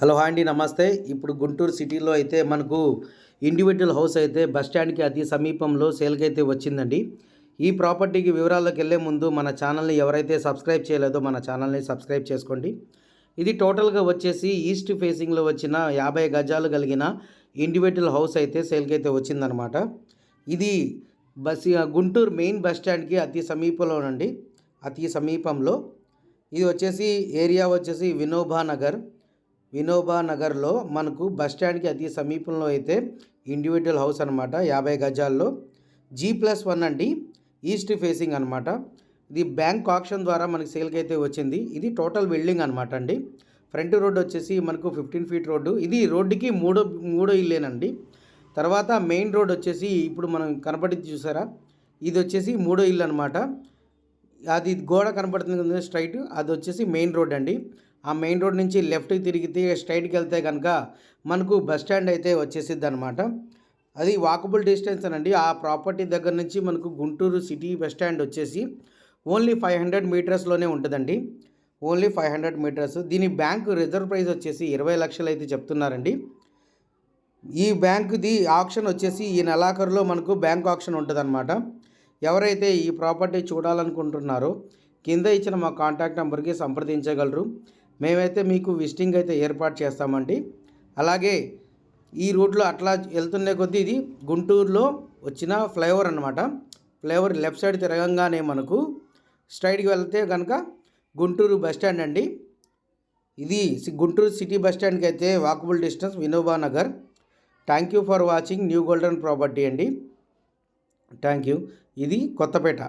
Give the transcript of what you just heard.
Hello hi అండి నమస్తే. ఇప్పుడు గుంటూరు సిటీలో అయితే మనకు ఇండివిజువల్ హౌస్ అయితే బస్ స్టాండ్కి అతి సమీపంలో సేల్కి అయితే వచ్చిందండి. ఈ ప్రాపర్టీకి వివరాల్లోకి వెళ్ళే ముందు మన ఛానల్ని ఎవరైతే సబ్స్క్రైబ్ చేయలేదో మన ఛానల్ని సబ్స్క్రైబ్ చేసుకోండి. ఇది టోటల్గా వచ్చేసి ఈస్ట్ ఫేసింగ్లో వచ్చిన యాభై గజాలు కలిగిన ఇండివిజువల్ హౌస్ అయితే సేల్కి అయితే వచ్చిందనమాట ఇది బస్ గుంటూరు మెయిన్ బస్ స్టాండ్కి అతి సమీపంలోనండి. అతి సమీపంలో. ఇది వచ్చేసి ఏరియా వచ్చేసి వినోబా నగర్ వినోబా నగర్లో మనకు బస్ స్టాండ్కి అతి సమీపంలో అయితే ఇండివిజువల్ హౌస్ అనమాట యాభై గజాల్లో. జీ ప్లస్ వన్ అండి ఈస్ట్ ఫేసింగ్ అనమాట ఇది బ్యాంక్ ఆప్షన్ ద్వారా మనకి సేల్కి అయితే వచ్చింది. ఇది టోటల్ బిల్డింగ్ అనమాట అండి. ఫ్రంట్ రోడ్ వచ్చేసి మనకు ఫిఫ్టీన్ ఫీట్ రోడ్డు. ఇది రోడ్డుకి మూడో మూడో ఇల్లేనండి. తర్వాత మెయిన్ రోడ్ వచ్చేసి ఇప్పుడు మనం కనపడింది చూసారా? ఇది వచ్చేసి మూడో ఇల్లు అనమాట అది గోడ కనపడుతుంది కదా స్ట్రైట్. అది వచ్చేసి మెయిన్ రోడ్ అండి. ఆ మెయిన్ రోడ్ నుంచి లెఫ్ట్కి తిరిగితే స్ట్రైట్కి వెళ్తే కనుక మనకు బస్ స్టాండ్ అయితే వచ్చేసిద్ది అనమాట అది వాకబుల్ డిస్టెన్స్ అనండి. ఆ ప్రాపర్టీ దగ్గర నుంచి మనకు గుంటూరు సిటీ బస్ స్టాండ్ వచ్చేసి ఓన్లీ ఫైవ్ హండ్రెడ్ మీటర్స్లోనే ఉంటుందండి. Only five hundred meters. దీని బ్యాంకు రిజర్వ్ ప్రైస్ వచ్చేసి ఇరవై లక్షలు అయితే చెప్తున్నారండి. ఈ బ్యాంకుది ఆప్షన్ వచ్చేసి ఈ నెలాఖరులో మనకు బ్యాంక్ ఆప్షన్ ఉంటుందన్నమాట. ఎవరైతే ఈ ప్రాపర్టీ చూడాలనుకుంటున్నారో కింద ఇచ్చిన మా కాంటాక్ట్ నెంబర్కి సంప్రదించగలరు. మేమైతే మీకు విజిటింగ్ అయితే ఏర్పాటు చేస్తామండి. అలాగే ఈ రూట్లో అట్లా వెళ్తుండే కొద్దీ ఇది గుంటూరులో వచ్చిన ఫ్లైఓవర్ అనమాట ఫ్లైఓవర్ లెఫ్ట్ సైడ్ తిరగంగానే మనకు స్ట్రైట్కి వెళ్తే కనుక గుంటూరు బస్ స్టాండ్ అండి. ఇది గుంటూరు సిటీ బస్ స్టాండ్కి అయితే walkable distance Vinoba Nagar. Thank you for watching new golden property అండి. Thank you. ఇది కొత్తపేట.